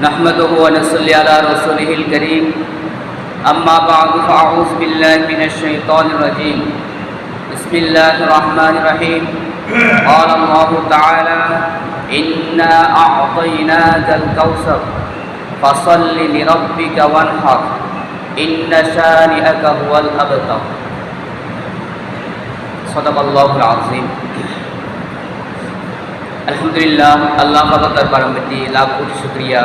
نحمده ونصلي على رسوله الكريم. أما بعد فأعوذ بالله من الشيطان الرجيم. بسم الله الرحمن الرحيم. قال الله تعالى إنا أعطيناك الكوثر فصل لربك وانحر إن شانئك هو الأبتر. صدق الله العظيم. আলহামদুলিল্লাহ, আল্লাহ পাক তার পারমিতি, লাখ কোটি শুক্রিয়া।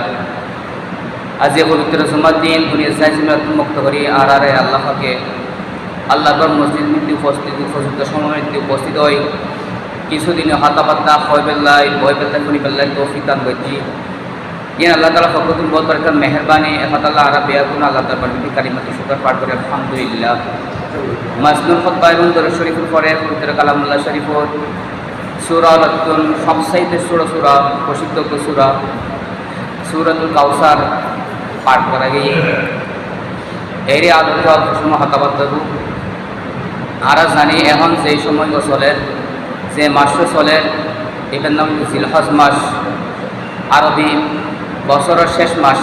আজ পবিত্র জুমার দিন, দুনিয়া সাইজমিরাত মুক্ত করি, আর আরে আল্লাহ পাকে আল্লাহ তার মসজিদ মৃত্যু উপস্থিত উপস্থিত সমৃদ্ধি উপস্থিত হই। কিছুদিন হাতা পাত্তা হয় বেল্লাই বয় বেল্লাই খুনি বেল্লাই তৌফিক দান করছি। ইয়ে আল্লাহ তালা ফকরতুল বহুত বরকার মেহরবানি এফাতাল্লাহ আরা বেয়াগুন আল্লাহ তার পারমিতি কালিমাতি শুকর পাঠ করে, আলহামদুলিল্লাহ। মাজনুল খতবা এবং দরুদ শরীফের পরে পবিত্র কালামুল্লাহ শরীফর সুরা লতুল সবসাইতে সুরা সুরা, প্রসিদ্ধ সুরা, সুরাতুল কাউসার পাঠ করা গিয়ে এরই আলোক সময় হতাবাদ আর জানি এখন যেই সময় চলে, যে মাসও চলে, এটার নাম জিলহজ মাস। আরবি বছরের শেষ মাস।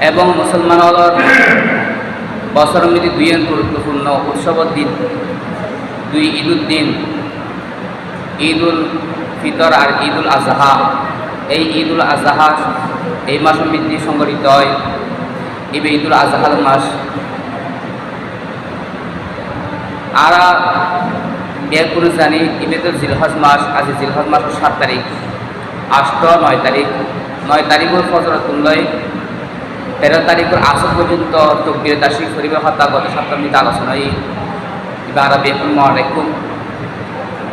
এবং মুসলমানদের বছর মধ্যে দুই গুরুত্বপূর্ণ উৎসবের দিন, দুই ঈদুল দিন। ঈদ উল ফিতর আর ঈদ উল আজহা। এই ঈদ উল আজহা এই মাস মধ্যে সংগঠিত হয়। এই ঈদ উল আজহার মাস আর বিয়ে করে জানি ইবেদুল জিলহজ মাস, আজ জিলহজ মাসের সাত তারিখ, আষ্ট নয় তারিখ। নয় তারিখের ফজরত তুলয় তেরো তারিখের আসর পর্যন্ত তকবির দাসী শরীফের হত্যা গত সপ্তাহে আলোচনায় এবার করে মহারেখুম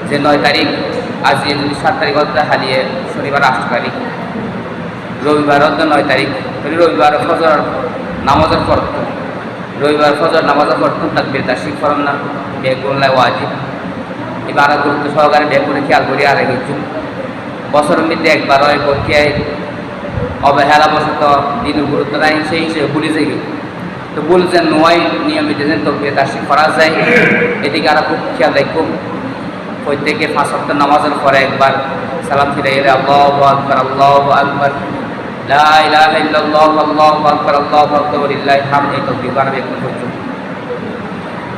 যে নয় তারিখ, আজ যদি সাত তারিখ হতে হারিয়ে শনিবার আট তারিখ রবিবার হতে নয় তারিখ রবিবার ফজর নামাজের পড়ত রবিবার ফজর নামাজের পড়তুম তার বেদাসি ফরম না বেগ করলে ওয়াজিব। এবার গুরুত্ব সহকারে বেগ করে খেয়াল করি আর কিছু বছরের মধ্যে একবার হয় প্রক্রিয়ায় অবহেলা বসত, দিনের গুরুত্ব নাই, সেই হিসেবে ভুলে যাই তো বলছেন নয় নিয়মিত যেন তো বেদাসি করা যায় এদিকে আর খুব খেয়াল রাখুন প্রত্যেকে পাঁচ সপ্তাহ নামাজের পরে একবার সালাম ফিরে এলে আল্লাহ আকবর আল্লাহ আকবর।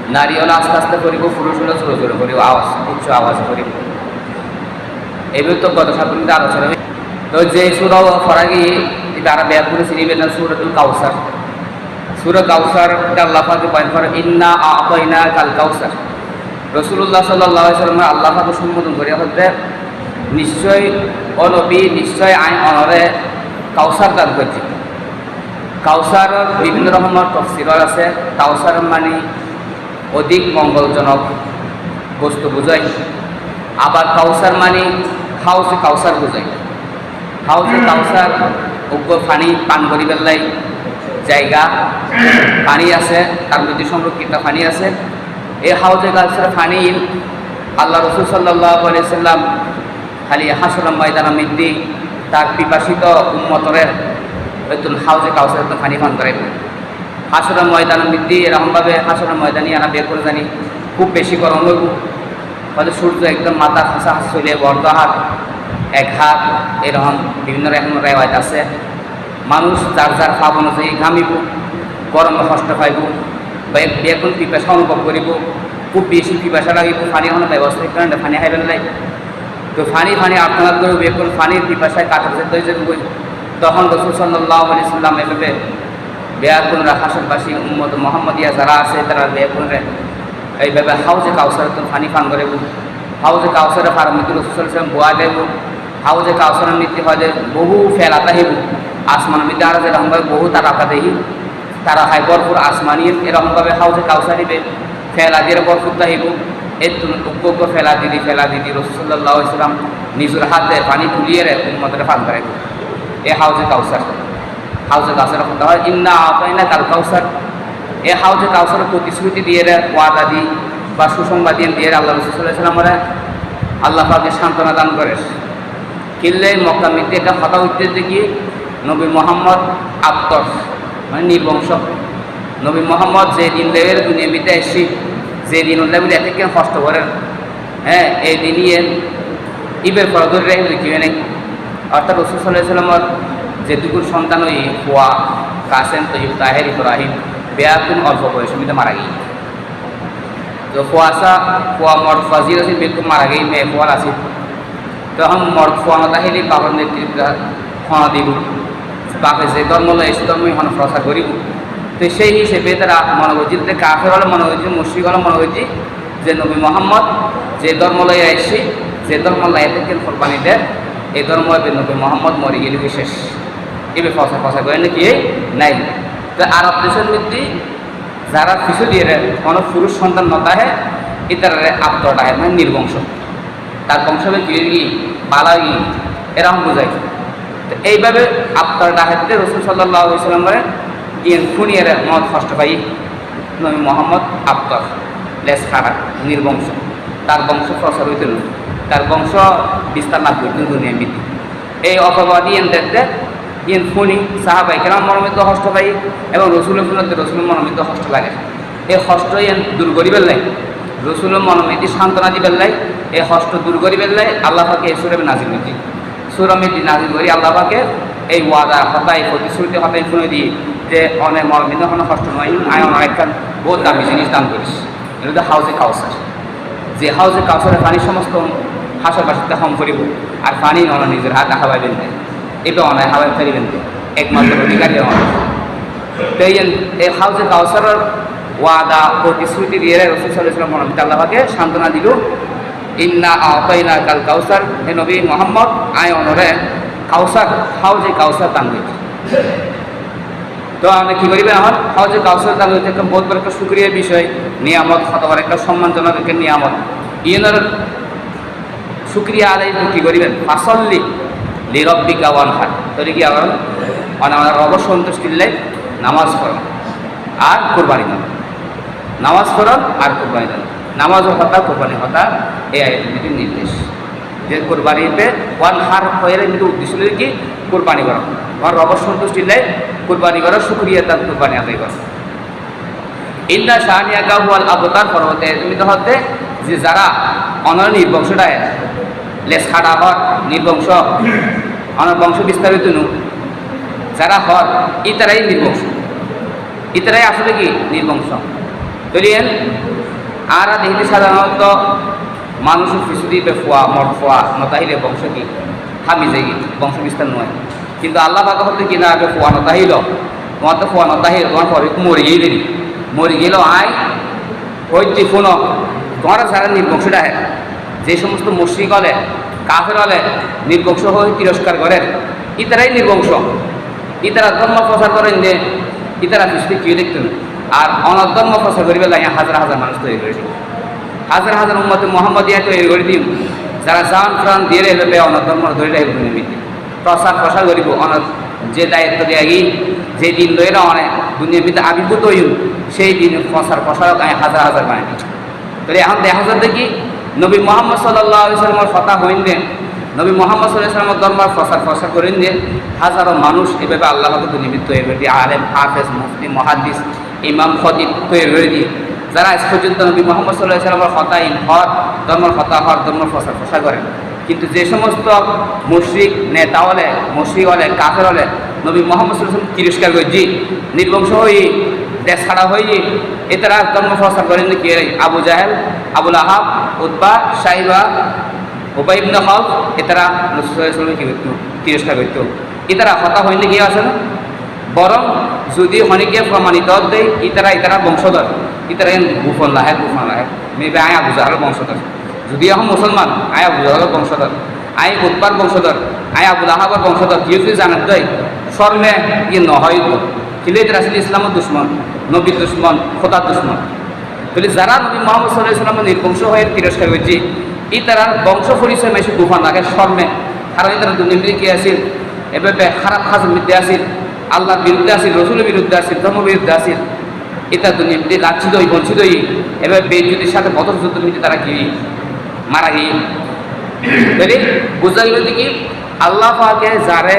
নারী আলোচনা কাউসার ইন্না কাল কাউসার রসুল্লাহ সাল্লাহ সাল্লামের আল্লাহ পাকে সম্বোধন করিয়া হতে নিশ্চয় অনবী নিশ্চয় আইন অনরে কাউসার দান করছি। কাউসার বিভিন্ন রকমের তফসিরর আছে। কাউসার মানে অধিক মঙ্গলজনক বস্তু বুঝাই। আবার কাউসার মানে হাউসে কাউসার বুঝাই। হাউসে কাউসার, উগ্র পানি পান করি পেলাই জায়গা, পানি আছে, তার মধ্যে সংরক্ষিত পানি আছে। এই হাউজে কাউসার পানি আল্লাহ রসুল সাল্লাহ সাল্লাম খালি হাসলাম ময়দানা মৃদ্ধি তার পিপাসিত উন্মতরের নতুন হাউজে কাউসার তো পানি পান করে হাসরের ময়দান বৃদ্ধি এরকমভাবে হাসরের ময়দানি আনা বের করে জানি, খুব বেশি গরম হইব। হয়তো সূর্য একদম মাথা হাসা হাস চলে বর্ধ হাত এক হাত, এরকম বিভিন্ন রকম রেওয়াজ আছে। মানুষ যার যার খাব অনুযায়ী ঘামিব, গরমে কষ্ট পাইব। বা বেগুন পিপাসা অনুভব করিব। খুব বেশি পিপাসা লাগিব পানি কোনো ব্যবস্থা কারণে পানি খাইবেন নাই। তো ফানি ফানি আপনার করে বেগুন ফানির পিপাসায় কাটা যেতে হয়েছে তখন রসুল সাল্লাহ এভাবে বেয়াকুন হাসনবাসী উম্মদ মোহাম্মদিয়া যারা আছে, তারা বেয়াকুনের এইভাবে হাউজে কাউসার তো ফানি ফান করে হাউজে কাউসারে ফার্মিত রসুল সাল্লাম বোয়া দেব। হাউজে কাউসারের নীতি হয় যে বহু ফেলাতা হেব আসমান মধ্যে আর যেরকমভাবে বহু তারা দেহি। তারা খাই বরফুর আসমানির এরকমভাবে হাউজে কাউসার হিবে ফেলা দিয়ে বরফুর তাহিব। এর উগ্র ফেলা দিদি ফেলা দিদি রসুল্লাহ ইসলাম নিজের হাতে পানি তুলিয়ে উন্মতের ফান করে এ হাউজে কাউসার। হাউজে কাউসার কথা হয়, ইন্না আপাইনা কাল কাউসার। এ হাউজে কাউসারের প্রতিশ্রুতি দিয়ে রে ওয়াদা দি বা সুসংবাদ দিয়ে দিয়ে আল্লাহ রসুল্লাহামরা আল্লাহ পাকে সান্ত্বনা দান করে। কিনলে মক্কা মিত্রে এটা কথা উঠতে কি? নবী মোহাম্মদ আত্মর মানে নির্বংশ। নবী মোহাম্মদ যে দিন লেগের দুনিয়া মিতে এসছি যে দিন উল্লেখ বলে এত কেন কষ্ট করেন। হ্যাঁ এই দিনই ইবের পর ধরে রেখে কি নেই। অর্থাৎ রসুল সাল্লাহ সাল্লামর যেটুকুর সন্তান ওই ফুয়া, কাসেম তৈব তাহের, ইব্রাহিম বেয়াকুন অল্প বয়স মিতে মারা গিয়ে তো ফুয়াশা ফুয়া মর ফাজির আছে বেকুন মারা গিয়ে মেয়ে ফুয়ার আছে। তখন মর ফুয়া মতা হেলি বাবার নেতৃত্ব খাওয়া দিব বাপে যে ধর্ম লয়, সে ধর্মই হন প্রচার করিব তো সেই হিসেবে তারা মনে করছি কাফের হলে মনে করছি মুশ্রিক হলে মনে করছি যে নবী মোহাম্মদ, যে ধর্ম লয়ে আসছি যে ধর্ম লয়ে থাকেন কোরবানি দেয়, এই ধর্ম নবী মোহাম্মদ মরে গেলে বিশেষ এবার ফসা ফসা করে নাকি নাই। তো আরব দেশের মধ্যে যারা শিশু দিয়ে কোনো পুরুষ সন্তান নতাহে ইতারে আত্মটাহে মানে নির্বংশ। তার বংশবে কি বালা এরকম বোঝায়। তো এইভাবে আত্মার ডাকাতিতে রসুল সাল্লাহ ইসলামের গিয়ে খুনিয়ে মত কষ্ট পাই, নবী মোহাম্মদ আত্মার লেস খারাপ নির্বংশ। তার বংশ প্রসার হইতে তার বংশ বিস্তার লাভ করতে দুনিয়া বৃদ্ধি এই অপবাদী এন দেখতে ইন খুনি, সাহাবাই কেন মনোমিত হস্ত পাই এবং রসুলের ফুলতে রসুল মনোমিত হস্ত লাগে। এই হস্ত এন দূর করিবেন লাই রসুল মনোমিতি সান্ত্বনা দিবেন লাই এই হস্ত দূর করিবেন লাই আল্লাহ পাকে এই সুরে নাজিল নীতি সুরমিতি নাজিল করি, আল্লাহ পাকে এই ওয়াদা হতাই প্রতিশ্রুতি হতাই শুনে দিই যে অনেক মনোমিত কোনো কষ্ট নয়। আয় অনেক বহুত দামি জিনিস দান করিস। এটা হচ্ছে হাউসে কাউসার। যে হাউসে কাউসারের পানি সমস্ত হাসর বাসাতে হম করিব, আর পানি নন নিজের হাত হাওয়াইবেন না এটা অনায় হাওয়াই ফেরিবেন একমাত্র অধিকারী আমার তো এই হাউসে কাউসারের ওয়াদা প্রতিশ্রুতি দিয়ে রসুল সাল্লাম মহামিত আল্লাহকে সান্ত্বনা দিল। ইন্না আতাইনা কাল কাউসার হে নবী মোহাম্মদ, আয় অনরে, কাউসার হাউজে কাউসার দান হয়েছে তো আমরা কী করিবে আমার হাউজে কাউসার দান হয়েছে একটা বহুত বড় একটা সুক্রিয়ার বিষয়। নিয়ামত হতবার একটা সম্মানজনক একটা নিয়ামত। ইয়েনার সুক্রিয়া আদায় কী করিবেন ফাসল্লি লিরব্বিকা হার তৈরি কি আবার মানে আমার রব সন্তুষ্টির লাই নামাজ পড়ান আর কোরবানি দান নামাজ পড়ান আর কোরবানি দান নামাজ হতা কোরবানি হতা এই আয়তের নির্দেশ যে কোরবানিতে ওয়ান হার হয়ে কিন্তু উদ্দেশ্য কি কোরবানি করা আমার রব সন্তুষ্টি লাই কোরবানি করা সুক্রিয়া তার কোরবানি আদায় করা ইন্না শাহানিয়া গাহুয়াল আবতার পর্বতে তুমি তো হতে যে যারা অনর নির্বংশটায় লেস খাড়া হর নির্বংশ অনর বংশ বিস্তারিত নু যারা হর ইতারাই নির্বংশ ইতারাই আসলে কি? নির্বংশ ধরিয়েন আর দেখিতে সাধারণত মানুষের কিছু দিবে ফোয়া মঠ ফোয়া নতাহিলে বংশ কি? থামি যাই বংশ বিস্তার নয় কিন্তু আল্লাহ পাকা হতে কি না আগে ফোয়া নতাহিল। তোমার তো ফোয়া নতাহিল তোমার পরে মরে গিয়ে মরে গেল আয় হইতে ফোন তোমার সারা নির্বংশটা হয় যে সমস্ত মুশ্রিক হলে কাফের হলে নির্বংশ হয়ে তিরস্কার করেন ইতারাই নির্বংশ ইতারা ধর্ম প্রচার করেন যে ইতারা সৃষ্টি কেউ দেখতেন? আর অনধর্ম প্রচার করিবে লাগে, হাজার হাজার মানুষ তৈরি করে দিন হাজার হাজার উন্মত মোহাম্মদ ইয়া তৈরি করে দিন যারা জান প্রাণ দিয়ে এভাবে অনধর্ম ধরে রাখবে নিমিত্তে। প্রচার প্রসার করিব অন যে দায়িত্ব দেয়া গিয়ে যে দিন লইরা অনেক দুনিয়ার ভিতরে আবির্ভূত হইম সেই দিন প্রচার প্রসারক আমি হাজার হাজার বানাই তাহলে এখন দেখা যাচ্ছে কি নবী মোহাম্মদ সাল্লাহ সাল্লামের কথা হইন যে নবী মোহাম্মদ সাল্লাহ সাল্লামের ধর্মের প্রচার প্রসার করেন যে হাজারো মানুষ এভাবে আল্লাহ হতে নিমিত্ত এভাবে আলেম, হাফেজ, মুফতি, মহাদিস ইমাম খতিব তৈরি করে দিয়ে, যারা আজ পর্যন্ত নবী মোহাম্মদ সাল্লাহ সাল্লামের হতাইন হর ধর্মের হতা হর ধর্মের প্রচার প্রসার করেন। কিন্তু যে সমস্ত মুশ্রিক নেতা হলে মুশ্রিক হলে কাফের হলে নবী মোহাম্মদ সাল্লাম তিরস্কার করছি নির্বংশ হয়ে দেশ ছাড়া হয়ে এতারা ধর্ম প্রচার করেন কি? আবু জাহেল, আবুল আহাব উদ্বা সাহিবা ওবাইবন হক কি করতো তিরস্কার করতো। এতারা হতা হইলে কি? আছে না বরং যদি হনিকে প্রমাণিত দেয় ইতারা ইতারা বংশধর। ইতারা গুফন লাহে গুফন লাহে। মেবে আয় জাহাল বংশধর যদি এখন মুসলমান আয় জাহালের বংশধর আয় উৎপার বংশধর আয় আবুল বংশধর কেউ যদি জানাত দেয় স্বর্ণে ইয়ে নহয় কিন্তু এটা আসলে ইসলামের দুশ্মন নবীর দুশ্মন খোদার দুশ্মন। তাহলে যারা নবী মোহাম্মদ সাল্লাহ ইসলামের নির্বংশ হয়ে তিরস্কার হয়েছে এই তারা বংশ পরিচয় মেশি গুফান লাগে স্বর্ণে কারণ তারা দুনিয়া কি আসিল এভাবে খারাপ খাজের মধ্যে আসিল আল্লাহর বিরুদ্ধে আসিল, রসুলের বিরুদ্ধে আসিল ধর্ম বিরুদ্ধে আসিল, এটা দুনিয়া লাচ্ছিত হই, বঞ্চিত হই। এবার বেজ্যুতির সাথে বদর যুদ্ধ মধ্যে তারা কি মারা গিয়ে তাহলে বোঝা গেল কি আল্লাহ পাকে যারে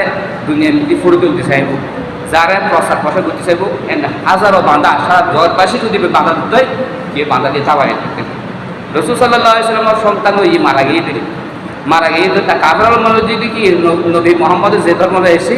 দুনিয়ার মধ্যে ফুড়ে তুলতে চাইব, যারে প্রসার প্রসার করতে চাইব হাজারো বাঁধা সারা জগৎবাসী যদি বাঁধা দিতে হয় গিয়ে বাঁধা দিয়ে চাবাই রসুল সাল্লাহ সন্তান ওই মারা গিয়ে দিলে মারা গিয়ে তো তা কাবরাল মনে যদি কি নবী মোহাম্মদের যে ধর্ম এসে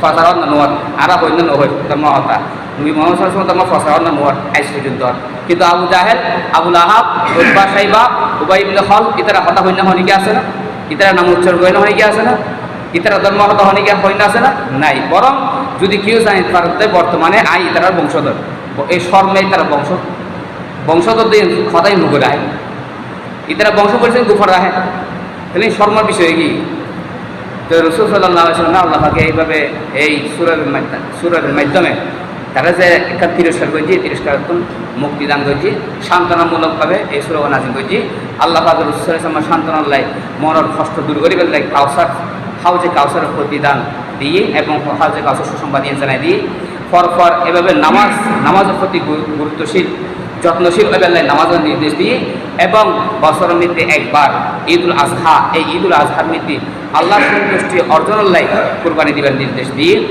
প্রচারণ না নোয়ার আরা হইন না হই ধর্ম হতা। নবী মোহাম্মদ ধর্ম প্রচারণ না নোয়ার আইস পর্যন্ত কিন্তু আবু জাহেদ আবুল আহাব উদ্বা সাইবা উবাই ইবনে হল ইতারা হতা হইন হনিকে আছে না? ইতারা নাম উচ্চারণ হইন আছে না? ইতারা ধর্ম হতা হনিকে হইন আছে না? নাই। বরং যদি কেউ জানি ভারতে বর্তমানে আই ইতারার বংশধর এই শর্মে তারা বংশ। বংশধর দিয়ে সদাই মুখ রায় ইতারা বংশ পরিচয় গুফর রাহে তাহলে শর্মার বিষয় কি? তো রসুল সাল্লাহ সাল্লাম আল্লাহকে এইভাবে এই সুরের মাধ্যমে সুরের মাধ্যমে তারা যে একটা তিরস্কার করছি তিরস্কার মুক্তিদান করছি, সান্ত্বনামূলকভাবে এই সুরগ নাজিম করছি। আল্লাহ পাক রসুলাম সান্ত্বনা লাই মনের কষ্ট দূর করি ফেললে কাউসার, হাউজে কাউসারের প্রতিদান দিয়ে এবং হাউজে কাউসার সুসংবাদ জানাই দিয়ে পর পর এভাবে নামাজ, নামাজের প্রতি গুরু- গুরুত্বশীল যত্নশীল এবেলায় নামাজের নির্দেশ দিয়ে এবং বছর মধ্যে একবার ঈদুল আজহা, এই ঈদুল আজহার মধ্যে আল্লাহ সন্তুষ্টি অর্জনের লাই কোরবানি দিবার নির্দেশ দিয়ে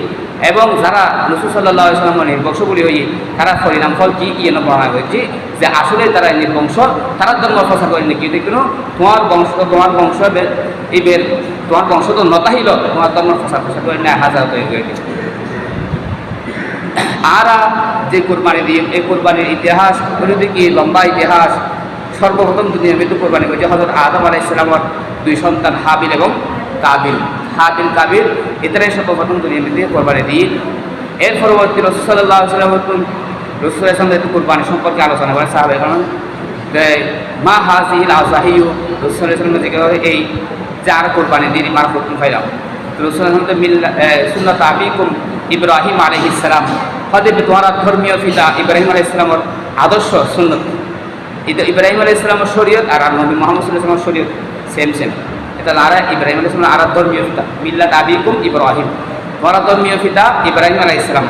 এবং যারা রসুল সাল্লাহ সাল্লাম নির্বংশ বলি হই তারা পরিণাম ফল কি ইয়ে বর্ণনা করেছি? যে আসলে তারা নির্বংশ, তারা ধর্ম প্রচার করেনি। কি দেখুন তোমার বংশ তোমার বংশ বে- এই বের তোমার বংশ তো নতাহিল, তোমার ধর্ম প্রচার প্রচার করে হাজার করে দিচ্ছে আর যে কোরবানি দিয়ে, এই কোরবানির ইতিহাস কি লম্বা ইতিহাস, সর্বপ্রথম দুনিয়া মৃত্যু কোরবানি করেছে হজরত আদম আলাই ইসলামর দুই সন্তান হাবিল এবং কাবিল। হাবিল, কাবিল, এটারাই সর্বপ্রথম দুনিয়া মৃত্যু কোরবানি দিয়ে। এর পরবর্তী রসুল্লাহ সাল্লাম রসুল ইসলাম কোরবানি সম্পর্কে আলোচনা করে সাহাবে কারণ মা হাজিল আজাহিউ রসুল ইসলামের জিজ্ঞাসা এই যার কোরবানি মার হুকুম ফাইলাম। রসুল ইসলাম মিল্লা সুন্নত আবিকুম ইব্রাহিম আলহ ইসলাম হজে তোমার ধর্মীয় পিতা ইব্রাহিম আলহ ইসলামর আদর্শ সুন্নত। ইব্রাহিম আলহ ইসলামের শরীয়ত আর নবী মোহাম্মদ ইসলামের শরীয়ত সেম সেম এটা আর ইব্রাহিম আলহ ইসলামের আর ধর্মীয় পিতা। মিল্লাত আবিকুম ইব্রাহিম। তোমার ধর্মীয় পিতা ইব্রাহিম আলহ ইসলাম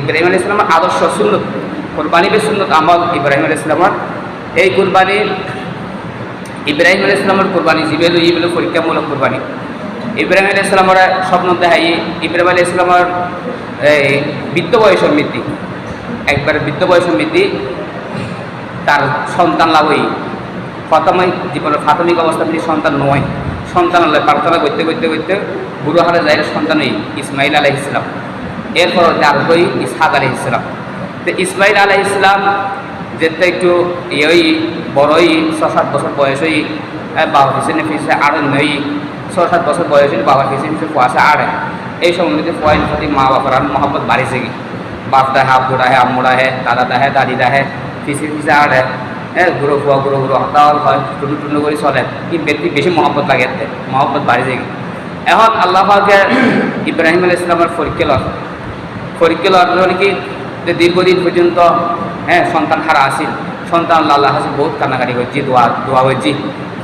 ইব্রাহিম আলহ ইসলামের আদর্শ সুন্নত। কোরবানি বে সুন্নত আমল ইব্রাহিম আলহ ইসলামের এই কোরবানি ইব্রাহিম আলহ ইসলামের কোরবানি জিবেল ইবেল পরীক্ষামূলক কোরবানি। ইব্রাহিম আলী ইসলামের স্বপ্ন দেখাই ইব্রাহিম আলী ইসলামের এই বৃত্ত বয়সের মৃত্যু একবারে বৃত্ত বয়সের মৃত্যু তার সন্তান লাভই। প্রাথমিক জীবনের প্রাথমিক অবস্থা তিনি সন্তান নয়। সন্তান আল্লাহ প্রার্থনা করতে করতে করতে বুড়ো হারে যায় সন্তানই ইসমাইল আলহ ইসলাম এরপর তার হই ইসহাক আলহ ইসলাম তো ইসমাইল আলহ ইসলাম যেতে একটু ইয়ে বড়ই ছ সাত বছর বয়স হই বাবা পিছনে পিছিয়ে আরও নই ছ সাত বছর বয়স হলে বাবার পিছিয়ে ফুয়াশে আড়ে এই সময় মধ্যে ফুয়াইন প্রতি মা বাবার আর মহব্বত বাড়িছে কি? বাপ দাহে আব্বু ডাহে আম্মু ডাহে দাদা দাহে, দাদি ডাহে পিছিয়ে পিছিয়ে আড়ে হ্যাঁ গুঁড়ো ফুয়া গুঁড়ো গুঁড়ো হতাল হয়, টুনু টুনু করে চলে। কি ব্যক্তি বেশি মহব্বত লাগে মহব্বত বাড়িছে কি? এখন আল্লাহ পাকে ইব্রাহিম আল ইসলামের পরীক্ষা লওয়ার হলে কি যে দীর্ঘদিন পর্যন্ত হ্যাঁ সন্তান হারা আসিল সন্তান আল্লাহ আল্লাহ হাসি বহুত কান্নাকাটি করছি দোয়া দোয়া হয়েছি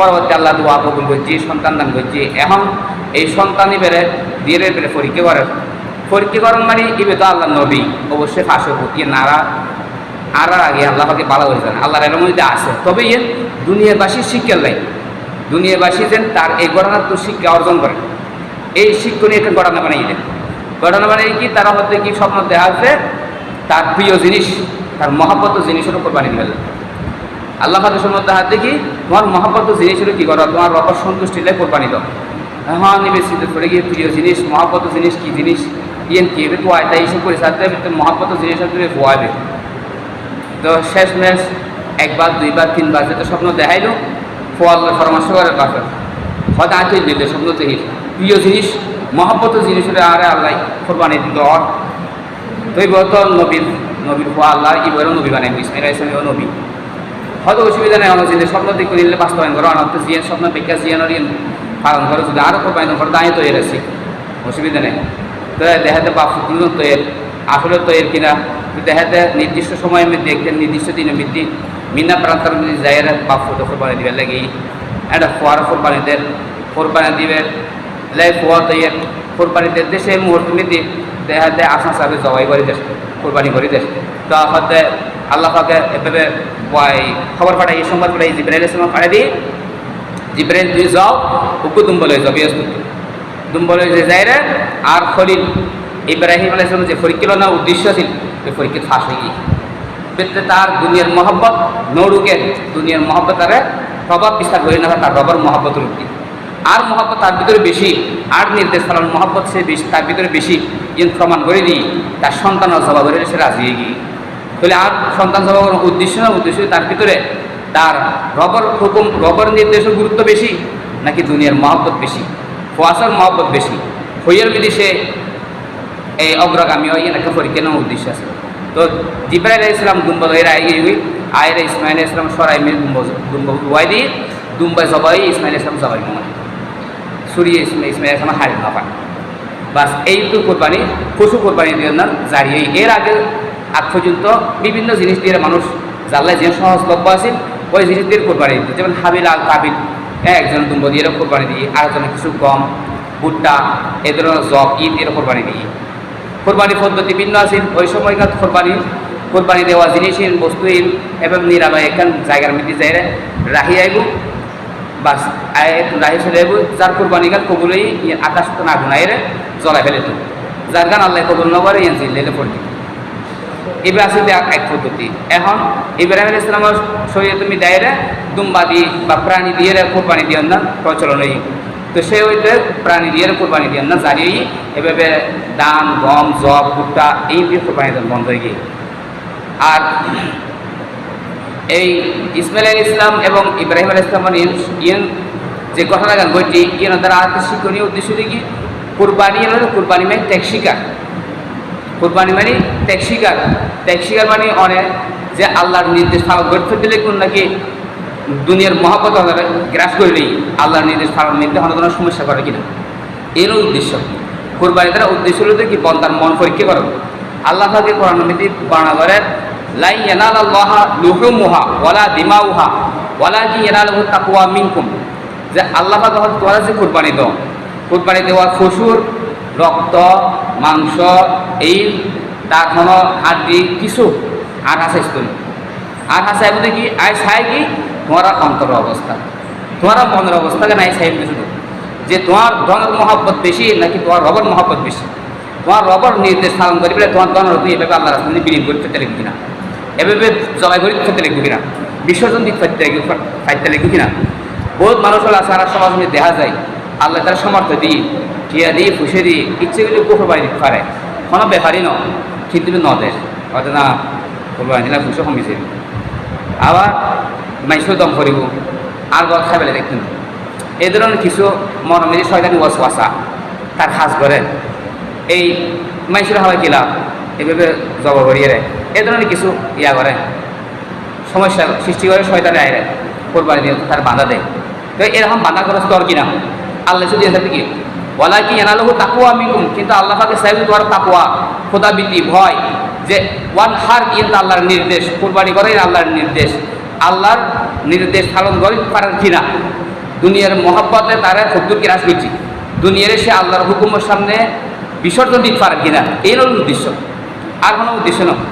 পরবর্তী আল্লাহ দোয়া কবুল করছি, সন্তান দান করছি। এখন এই সন্তানই বেড়ে দিয়ে বেড়ে পরীক্ষা করে পরীক্ষা করেন মানে ইবে তো আল্লাহ নবী। অবশ্যই ফাঁসে হতিয়ে নারা আর আগে আল্লাহকে ভালো করে জানে। আল্লাহর এর মধ্যে আছে। তবে ইয়ে দুনিয়াবাসী শিক্ষার লাই দুনিয়াবাসী যেন তার এই ঘটনার তো শিক্ষা অর্জন করে। এই শিক্ষণীয় একটা ঘটনা বানাই দেন ঘটনা বানাই কি তারা হতে কি স্বপ্ন দেখা আছে তার প্রিয় জিনিস, তার মহাব্বত জিনিসের উপর বানিয়ে দিবে আল্লাহ হাদিসের মধ্যে হাত দেখি, তোমার মহাব্বত জিনিসের কি করো? তোমার রকম সন্তুষ্টি লাই কোরবানি দাও। হ্যাঁ গিয়ে প্রিয় জিনিস, মহাব্বত জিনিস, কি জিনিস? ইয়েন কি এবার তো আয়তা এইসব করে সাথে মহাব্বত জিনিস তুমি ফোয়াবে তো শেষ ম্যাচ একবার, দুইবার, তিনবার যেটা স্বপ্ন দেখাইলো ফল পরামর্শ করে কাছে হয়তো আজ দিলে স্বপ্ন থেকে প্রিয় জিনিস, মহাব্বত জিনিস হলে আরে আল্লাহ কোরবানি দিল অর তো এই বলতো নবীর নবীর ফোয়া আল্লাহ, ইবারও নবী বানাই ইসমাইল নবী। হয়তো অসুবিধা নেই যদি স্বপ্ন দিক নিলে বাস্তবায়ন করো। অনার্থ জিয়ান, স্বপ্ন জিয়ানোর ইন পালন করো যদি আরও কোরবানি করো দাঁড়িয়ে তৈরি আছে অসুবিধা নেই। তো দেখাতে বাপ দুজন আসলে তৈরি কিনা দেখাতে নির্দিষ্ট মধ্যে একটা নির্দিষ্ট দিনের মধ্যে মিনা প্রান্তর মধ্যে যাই বাপ ফুটো কোরবানি দিবে লাগে। একটা ফোয়ার কোরবানি দেন কোরবানি দিবে লাই ফোয়া তৈরি কোরবানি দেন। দেশে মুহূর্ত মধ্যে দেখাতে আসা সাবে জবাই করে দেশ, কোরবানি করে দেশ। তো হতে আল্লাহ পাকে এভাবে খবর পাঠাই সংবাদ পাঠাই, জিব্রাইল ইসলাম পাঠাই দিই জিব্রাইল তুই যাও উকু দুম্বলে যাও বৃহস্পতি দুম্বলে যে যাই রে, আর খলিল ইব্রাহিম আলাইহিস সালাম যে পরীক্ষা না, উদ্দেশ্য ছিল ওই পরীক্ষা ফাঁস হয়ে গিয়ে তার দুনিয়ার মহব্বত নৌরুকে দুনিয়ার মহব্বত তারে প্রভাব বিস্তার করে না হয় তার রবার মহব্বত রূপটি আর মহব্বত তার ভিতরে বেশি, আর নির্দেশ পালন মহব্বত সে বেশি, তার ভিতরে বেশি ইন প্রমাণ করে দিই, তার সন্তান জবাব করে সে রাজি হয়ে গিয়ে তাহলে আর সন্তান জবা করার উদ্দেশ্য না, উদ্দেশ্য তার ভিতরে তার রবর হুকুম, রবর নির্দেশের গুরুত্ব বেশি নাকি দুনিয়ার মহব্বত বেশি? ফোয়াসার মহব্বত বেশি? হইয়ার বিদেশে এই অগ্রগামী হয় এনাকে পরীক্ষা নেওয়ার উদ্দেশ্য আছে। তো জিব্রাইল ইসলাম দুম্বা এর আই গই আয়ের ইসমাইল ইসলাম সরাই মিল দুম্বা দুম্বা ওয়াই দিয়ে দুম্বাই সবাই ইসমাইল ইসলাম সবাই মনে সুরিয়ে ইসমাইল ইসমাইল ইসলাম হারি না পান বাস এই তো কোরবানি, পশু কোরবানি দিয়ে না জারি এর আগে আগ পর্যন্ত বিভিন্ন জিনিস দিয়ে মানুষ জানলে যে সহজলভ্য আছে ওই জিনিস দিয়ে কোরবানি দিত। যেমন হাবিল আল কাবিল হ্যাঁ একজন দুম্ব দিয়ে এরকম কোরবানি দিয়ে আরেকজনের কিছু গম, ভুট্টা, এ ধরনের জব ঈদ এরকম কোরবানি দিয়ে কোরবানি পদ্ধতি ভিন্ন আছে ওই সময়কার কোরবানি কোরবানি দেওয়া জিনিসহীন বস্তুহীন এবং নিরাময় এখান জায়গার মধ্যে যাই রাহি আইব, বাস রাহি চলে আইব, যার কোরবানি গান কবুলই আকাশ তো না গুনাই রে জ্বলাই ফেলে যার গান আল্লাহ কবুল নগরে ইয়ান জিল্লে পড়তি এবার আছে এক পদ্ধতি। এখন ইব্রাহিম আলী ইসলামের শরীরে তুমি দায়রে দুম্বাদি বা প্রাণী দিয়ে কোরবানি দিও না, প্রচলন এই। তো সে ওইতে প্রাণী দিয়ে কোরবানি দিও না, জারি এভাবে ধান গম জব ভুট্টা, এই দিয়ে কোরবানি দেন বন্ধ হয়ে গিয়ে। আর এই ইসমাইল আলী ইসলাম এবং ইব্রাহিম আলী ইসলাম ইয়েন যে ঘটনা গান বইটি ইয়েন দ্বারা আর শিক্ষণীয় উদ্দেশ্য দেখি। কোরবানি কোরবানি মানে শিকার কোরবানি মানে ত্যাগ শিকার ত্যাগ শিকার মানে অনেক যে আল্লাহর নির্দেশ পালন করতে দিলে কোন নাকি দুনিয়ার মহাপত গ্রাস করলেই আল্লাহর নির্দেশ পালন নিতে হলে কোনো সমস্যা করে কিনা। এরও উদ্দেশ্য। কোরবানি দ্বারা উদ্দেশ্য হলো কি বন্দার মন পরীক্ষা করো। আল্লাহ তাকে কোরআন নীতি বর্ণনা করেন, লাই ইয়ানাল আল্লাহ লুহুমুহা ওয়ালা দিমাউহা ওয়ালা কি ইয়ানালহু তাকওয়া মিনকুম। যে আল্লাহ তোমরা যে কোরবানি দাও। কোরবানি দেওয়া পশুর রক্ত, মাংস এই তার কোনো হাড্ডি কিছু আর আছে স্তনী। আর আছে বলতে কি? আই চাই কি? তোমার অন্তর অবস্থা। তোমার মনের অবস্থাকে নাই চাই শুধু? যে তোমার ধনের মহব্বত বেশি নাকি তোমার রবর মহব্বত বেশি? তোমার রবর নির্দেশ পালন বলে তোমার ধনের তুই এভাবে আল্লাহ রাস্তা বিলীন করে ফেলতে লিখবি কিনা? এভাবে জবাই করে ফেলতে লিখবি কিনা? বিসর্জন দিক ফাইতে লিখবি কিনা? বহুত মানুষ হলো আর সমাজ দেখা যায়। আল্লাহ তারা সমর্থ দিই টিয়া দিয়ে ফুসে ইচ্ছে করলে কুকুর বাড়ি পারে। কোনো ব্যাপারই ন কিন্তু ন দেয় হয়তো না কোরবানি দিলে ফুসে কমিছে। আবার মাইসও দম করিব, আর গল খাই পেলে দেখতেন এই ধরনের কিছু মরমের শয়তানি ওয়াস ওয়াসা তার খাস করে। এই মাইসুর হাওয়াই কিলা এভাবে জব করিয়ে রে এই ধরনের কিছু ইয়া করে। সমস্যা সৃষ্টি করে শয়তানে আয় রে কোরবানি দিয়ে তার বাধা দেয়। তো এরকম বাধা করার স্তর কিনা আল্লাহ শুধু এসে কি বলা কি এনালহু তাকুয়া মিকুম কিন্তু আল্লাহ পাকে সাহেব তোমার তাকুয়া খোদাবিতি ভয়, যে ওয়ান হার কিন্তু আল্লাহর নির্দেশ, কোরবানি করে আল্লাহর নির্দেশ। আল্লাহর নির্দেশ পালন করে পারেন কিনা দুনিয়ার মহাব্বতে তারা সত্তর কিরাস করছি দুনিয়ার সে আল্লাহর হুকুমের সামনে বিসর্জন দিতে পারেন কিনা এই হল উদ্দেশ্য। আর কোনো উদ্দেশ্য নয়।